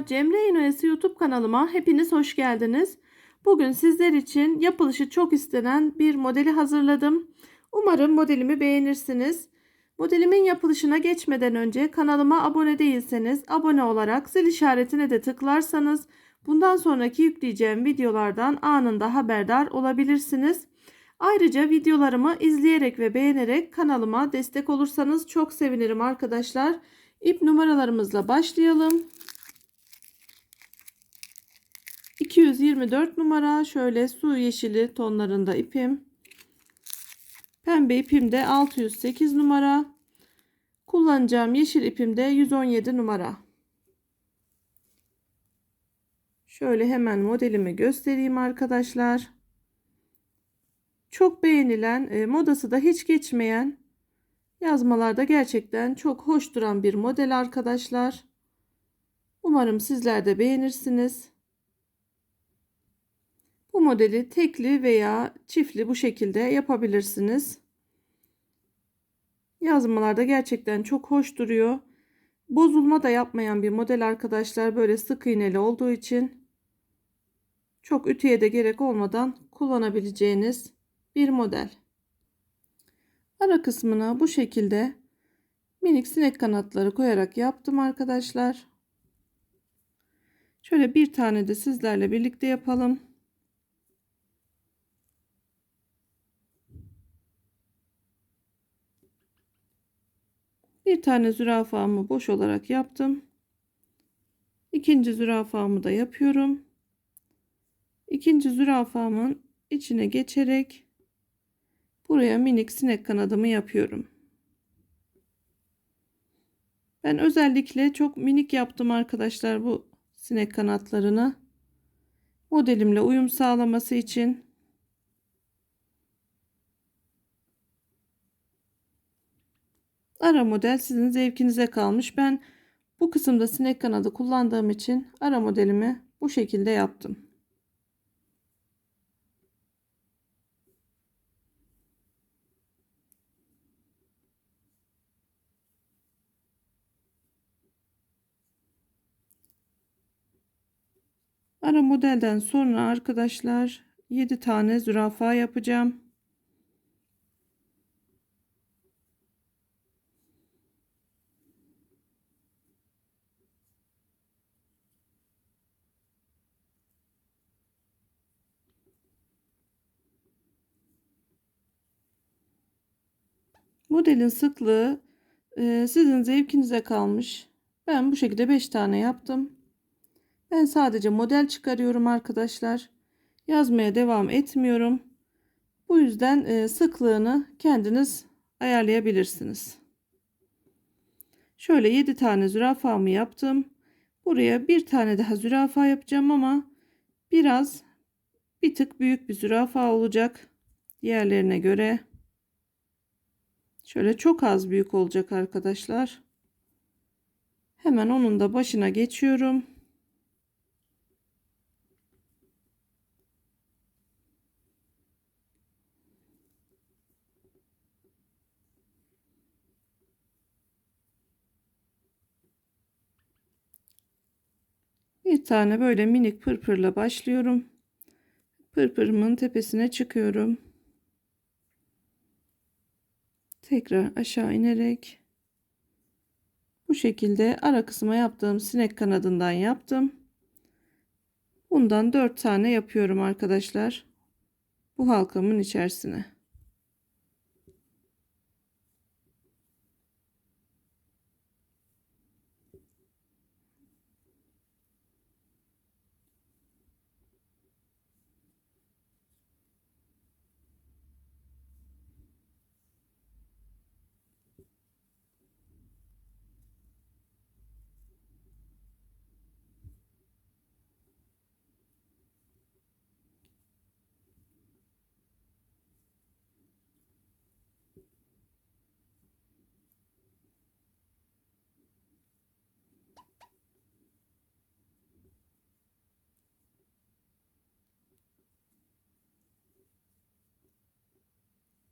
Merhabalar Cemre İnoyası YouTube kanalıma hepiniz hoş geldiniz. Bugün sizler için yapılışı çok istenen bir modeli hazırladım. Umarım modelimi beğenirsiniz. Modelimin yapılışına geçmeden önce kanalıma abone değilseniz abone olarak zil işaretine de tıklarsanız bundan sonraki yükleyeceğim videolardan anında haberdar olabilirsiniz. Ayrıca videolarımı izleyerek ve beğenerek kanalıma destek olursanız çok sevinirim arkadaşlar. İp numaralarımızla başlayalım. 224 numara şöyle su yeşili tonlarında ipim. Pembe ipim de 608 numara. Kullanacağım yeşil ipim de 117 numara. Şöyle hemen modelimi göstereyim arkadaşlar. Çok beğenilen, e, modası da hiç geçmeyen yazmalarda gerçekten çok hoş duran bir model arkadaşlar. Umarım sizler de beğenirsiniz. Bu modeli tekli veya çiftli bu şekilde yapabilirsiniz. Yazmalarda gerçekten çok hoş duruyor. Bozulma da yapmayan bir model arkadaşlar. Böyle sık iğneli olduğu için çok ütüye de gerek olmadan kullanabileceğiniz bir model. Ara kısmına bu şekilde minik sinek kanatları koyarak yaptım arkadaşlar. Şöyle bir tane de sizlerle birlikte yapalım. Bir tane zürafamı boş olarak yaptım. İkinci zürafamı da yapıyorum. İkinci zürafamın içine geçerek buraya minik sinek kanadımı yapıyorum. Ben özellikle çok minik yaptım arkadaşlar bu sinek kanatlarını. Modelimle uyum sağlaması için Ara model sizin zevkinize kalmış. Ben bu kısımda sinek kanadı kullandığım için ara modelimi bu şekilde yaptım. Ara modelden sonra arkadaşlar 7 tane zürafa yapacağım. Modelin sıklığı e, sizin zevkinize kalmış. Ben bu şekilde 5 tane yaptım. Ben sadece model çıkarıyorum arkadaşlar. Yazmaya devam etmiyorum. Bu yüzden e, sıklığını kendiniz ayarlayabilirsiniz. Şöyle 7 tane zürafamı yaptım. Buraya bir tane daha zürafa yapacağım ama biraz bir tık büyük bir zürafa olacak diğerlerine göre. Şöyle çok az büyük olacak arkadaşlar. Hemen onun da başına geçiyorum. Bir tane böyle minik pırpırla başlıyorum. Pırpırımın tepesine çıkıyorum. Tekrar aşağı inerek bu şekilde ara kısma yaptığım sinek kanadından yaptım. Bundan 4 tane yapıyorum arkadaşlar. Bu halkamın içerisine.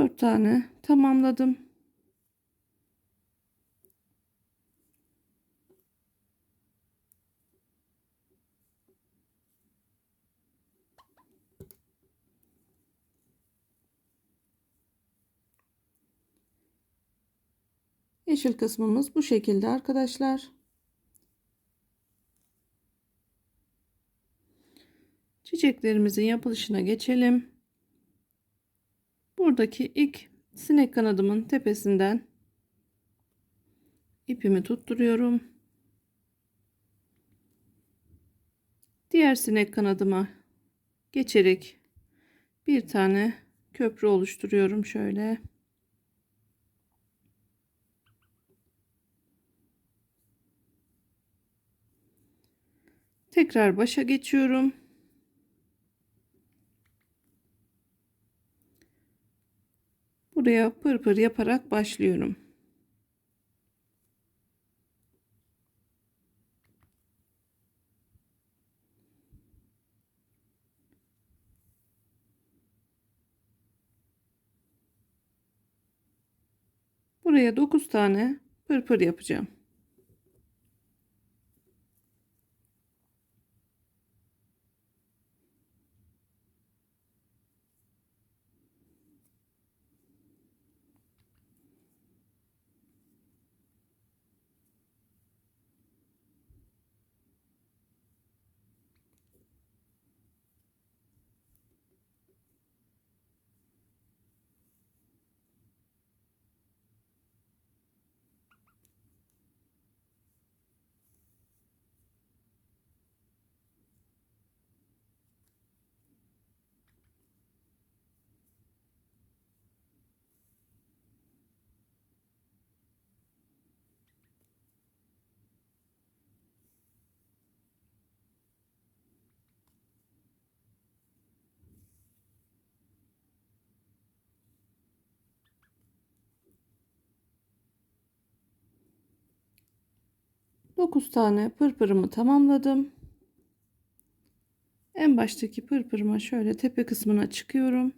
4 tane tamamladım. Yeşil kısmımız bu şekilde arkadaşlar. Çiçeklerimizin yapılışına geçelim. Buradaki ilk sinek kanadımın tepesinden ipimi tutturuyorum. Diğer sinek kanadıma geçerek bir tane köprü oluşturuyorum şöyle. Tekrar başa geçiyorum. Buraya pırpır yaparak başlıyorum. Buraya 9 tane pırpır yapacağım. Dokuz tane pırpırımı tamamladım. En baştaki pırpırıma şöyle tepe kısmına çıkıyorum.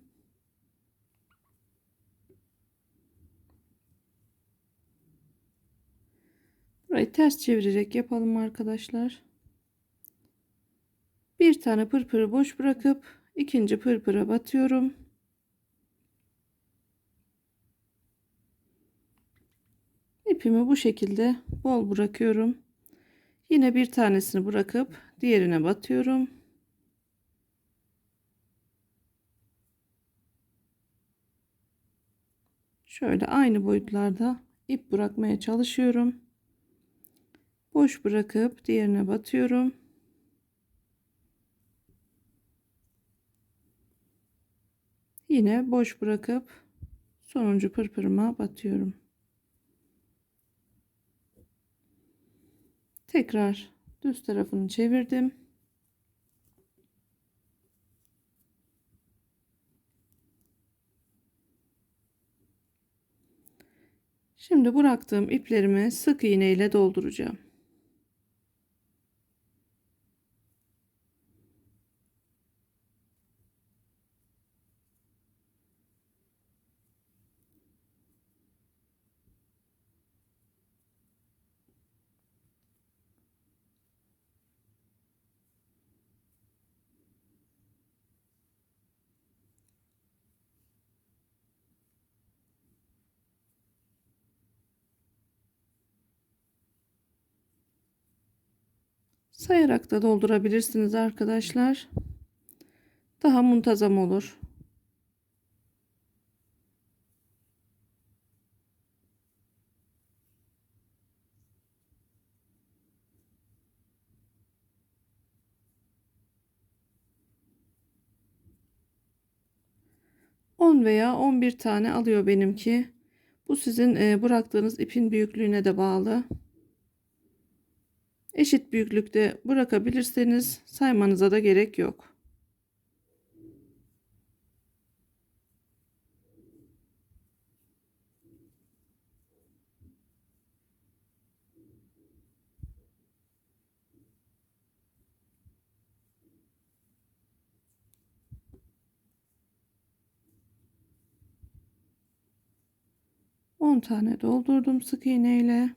Burayı ters çevirerek yapalım arkadaşlar. Bir tane pırpırı boş bırakıp ikinci pırpıra batıyorum. İpimi bu şekilde bol bırakıyorum. Yine bir tanesini bırakıp diğerine batıyorum. Şöyle aynı boyutlarda ip bırakmaya çalışıyorum. Boş bırakıp diğerine batıyorum. Yine boş bırakıp sonuncu pırpırıma batıyorum. Tekrar düz tarafını çevirdim. Şimdi bıraktığım iplerimi sık iğne ile dolduracağım. Sayarak da doldurabilirsiniz arkadaşlar. Daha muntazam olur. Veya 11 tane alıyor benimki. Bu sizin e, bıraktığınız ipin büyüklüğüne de bağlı. Eşit büyüklükte bırakabilirseniz saymanıza da gerek yok. On tane doldurdum sık iğneyle.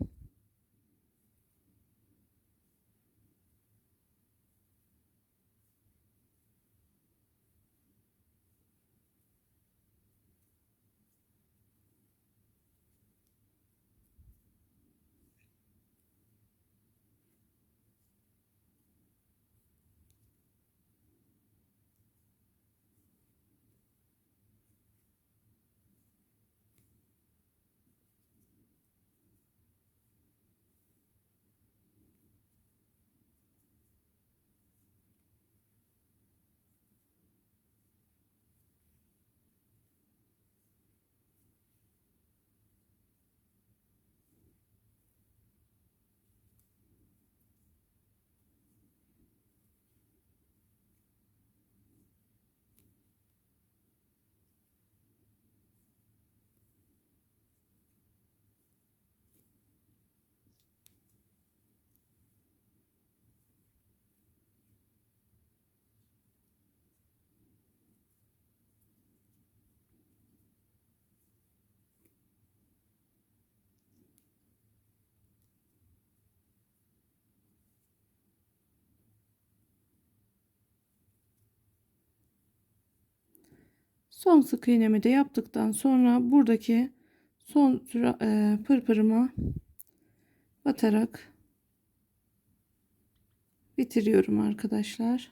Son sık iğnemi de yaptıktan sonra buradaki son sıra- e, batarak bitiriyorum arkadaşlar.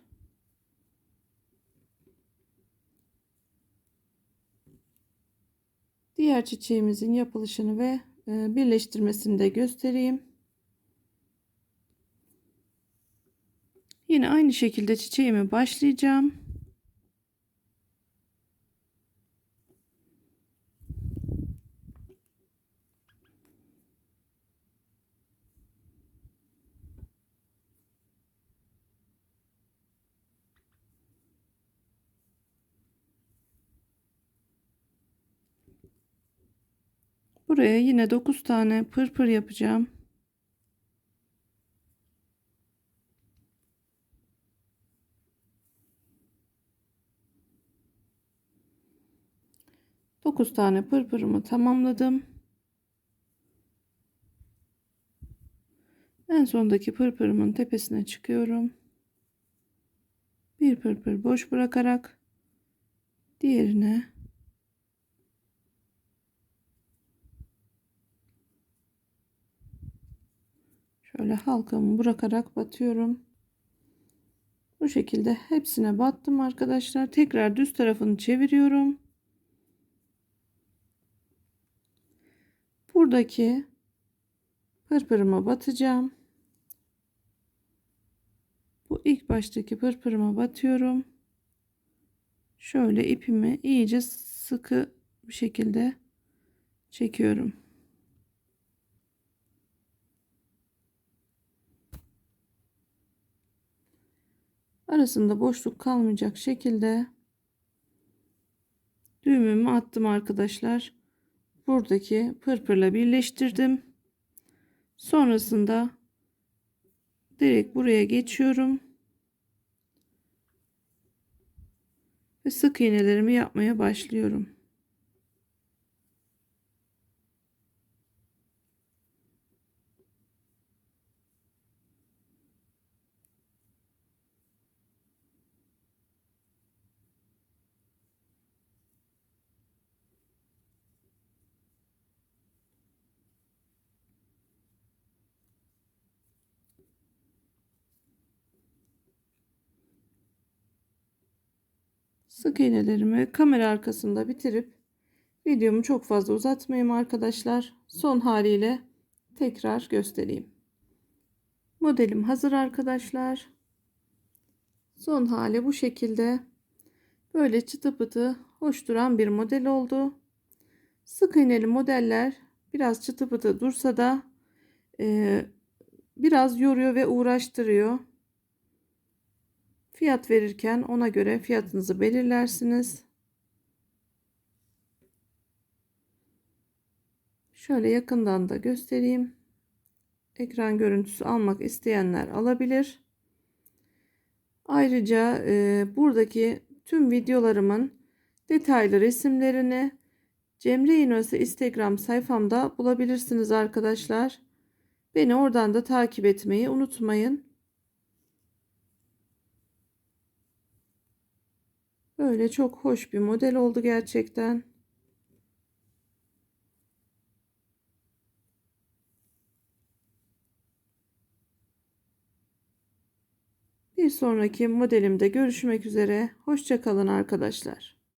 Diğer çiçeğimizin yapılışını ve e, birleştirmesini de göstereyim. Yine aynı şekilde çiçeğimi başlayacağım. Buraya yine 9 tane pırpır yapacağım. Dokuz tane pırpırımı tamamladım. En sondaki pırpırımın tepesine çıkıyorum. Bir pırpır boş bırakarak diğerine Şöyle halkamı bırakarak batıyorum. Bu şekilde hepsine battım arkadaşlar. Tekrar düz tarafını çeviriyorum. Buradaki pırpırıma batacağım. Bu ilk baştaki pırpırıma batıyorum. Şöyle ipimi iyice sıkı bir şekilde çekiyorum. Arasında boşluk kalmayacak şekilde düğümümü attım arkadaşlar. Buradaki pırpırla birleştirdim. Sonrasında direkt buraya geçiyorum. Ve sık iğnelerimi yapmaya başlıyorum. Sık iğnelerimi kamera arkasında bitirip videomu çok fazla uzatmayayım arkadaşlar. Son haliyle tekrar göstereyim. Modelim hazır arkadaşlar. Son hali bu şekilde. Böyle çıtı pıtı hoş duran bir model oldu. Sık iğneli modeller biraz çıtı pıtı dursa da e, biraz yoruyor ve uğraştırıyor. Fiyat verirken ona göre fiyatınızı belirlersiniz. Şöyle yakından da göstereyim. Ekran görüntüsü almak isteyenler alabilir. Ayrıca e, buradaki tüm videolarımın detaylı resimlerini Cemre İnöse Instagram sayfamda bulabilirsiniz arkadaşlar. Beni oradan da takip etmeyi unutmayın. Böyle çok hoş bir model oldu gerçekten. Bir sonraki modelimde görüşmek üzere. Hoşçakalın arkadaşlar.